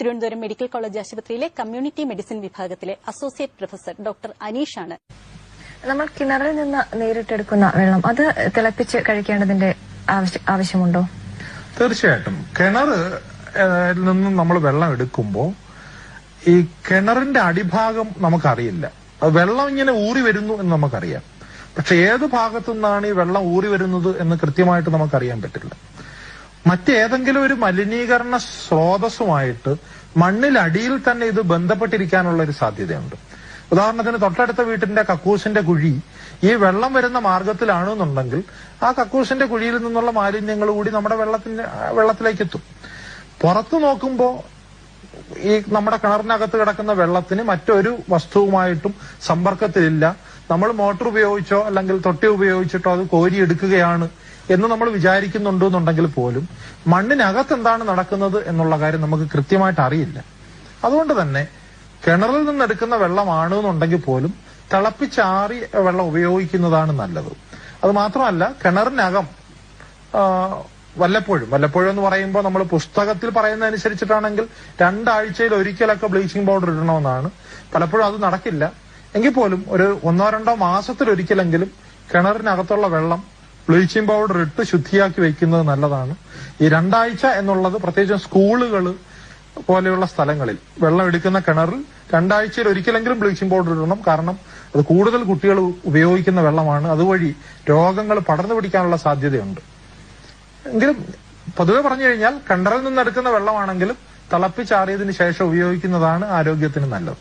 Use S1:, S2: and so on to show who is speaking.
S1: Thiruvananthapuram medical college ആശുപത്രിയിലെ community medicine വിഭാഗത്തിലെ associate professor doctor അനീഷാണ്.
S2: നമ്മൾ കിണറിൽ നിന്ന് നേരിട്ടെടുക്കുന്ന വെള്ളം അത് തിളപ്പിച്ച് കഴിക്കേണ്ടതിന്റെ ആവശ്യ- ആവശ്യമുണ്ടോ?
S3: തീർച്ചയായിട്ടും. കിണർ നിന്നും നമ്മൾ വെള്ളം എടുക്കുമ്പോൾ ഈ കിണറിന്റെ അടിഭാഗം നമുക്കറിയില്ല. വെള്ളം ഇങ്ങനെ ഊറി വരുന്നു എന്ന് നമുക്കറിയാം. പക്ഷെ ഏത് ഭാഗത്തു നിന്നാണ് ഈ വെള്ളം ഊറി വരുന്നത് എന്ന് കൃത്യമായിട്ട് നമുക്കറിയാൻ പറ്റില്ല. മറ്റേതെങ്കിലും ഒരു മലിനീകരണ സ്രോതസ്സുമായിട്ട് മണ്ണിലടിയിൽ തന്നെ ഇത് ബന്ധപ്പെട്ടിരിക്കാനുള്ള ഒരു സാധ്യതയുണ്ട്. ഉദാഹരണത്തിന് തൊട്ടടുത്ത വീട്ടിന്റെ കക്കൂസിന്റെ കുഴി ഈ വെള്ളം വരുന്ന മാർഗത്തിലാണെന്നുണ്ടെങ്കിൽ ആ കക്കൂസിന്റെ കുഴിയിൽ നിന്നുള്ള മാലിന്യങ്ങൾ കൂടി നമ്മുടെ വെള്ളത്തിന്റെ വെള്ളത്തിലേക്ക് എത്തും പുറത്തു നോക്കുമ്പോൾ ഈ നമ്മുടെ കിണറിനകത്ത് കിടക്കുന്ന വെള്ളത്തിന് മറ്റൊരു വസ്തുവുമായിട്ടും സമ്പർക്കത്തിലില്ല. നമ്മൾ മോട്ടോർ ഉപയോഗിച്ചോ അല്ലെങ്കിൽ തൊട്ടി ഉപയോഗിച്ചിട്ടോ അത് കോരിയെടുക്കുകയാണ് എന്ന് നമ്മൾ വിചാരിക്കുന്നുണ്ടോ എന്നുണ്ടെങ്കിൽ പോലും മണ്ണിനകത്ത് എന്താണ് നടക്കുന്നത് എന്നുള്ള കാര്യം നമുക്ക് കൃത്യമായിട്ട് അറിയില്ല. അതുകൊണ്ട് തന്നെ കിണറിൽ നിന്ന് എടുക്കുന്ന വെള്ളമാണ് എന്നുണ്ടെങ്കിൽ പോലും തിളപ്പിച്ചാറി വെള്ളം ഉപയോഗിക്കുന്നതാണ് നല്ലത്. അത് മാത്രമല്ല കിണറിനകം വല്ലപ്പോഴും വല്ലപ്പോഴും എന്ന് പറയുമ്പോൾ നമ്മൾ പുസ്തകത്തിൽ പറയുന്ന അനുസരിച്ചിട്ടാണെങ്കിൽ രണ്ടാഴ്ചയിൽ ഒരിക്കലൊക്കെ ബ്ലീച്ചിങ് പൗഡർ ഇടണമെന്നാണ്. പലപ്പോഴും അത് നടക്കില്ല. എങ്കിൽ പോലും ഒരു ഒന്നോ രണ്ടോ മാസത്തിലൊരിക്കലെങ്കിലും കിണറിനകത്തുള്ള വെള്ളം ബ്ലീച്ചിങ് പൗഡർ ഇട്ട് ശുദ്ധിയാക്കി വെക്കുന്നത് നല്ലതാണ്. ഈ രണ്ടാഴ്ച എന്നുള്ളത് പ്രത്യേകിച്ചും സ്കൂളുകൾ പോലെയുള്ള സ്ഥലങ്ങളിൽ വെള്ളം എടുക്കുന്ന കിണറിൽ രണ്ടാഴ്ചയിൽ ഒരിക്കലെങ്കിലും ബ്ലീച്ചിങ് പൗഡർ ഇടണം. കാരണം അത് കൂടുതൽ കുട്ടികൾ ഉപയോഗിക്കുന്ന വെള്ളമാണ്. അതുവഴി രോഗങ്ങൾ പടർന്നു പിടിക്കാനുള്ള സാധ്യതയുണ്ട്. എങ്കിലും പൊതുവെ പറഞ്ഞു കഴിഞ്ഞാൽ കിണറിൽ നിന്നെടുക്കുന്ന വെള്ളമാണെങ്കിലും തിളപ്പിച്ചാറിയതിനു ശേഷം ഉപയോഗിക്കുന്നതാണ് ആരോഗ്യത്തിന് നല്ലത്.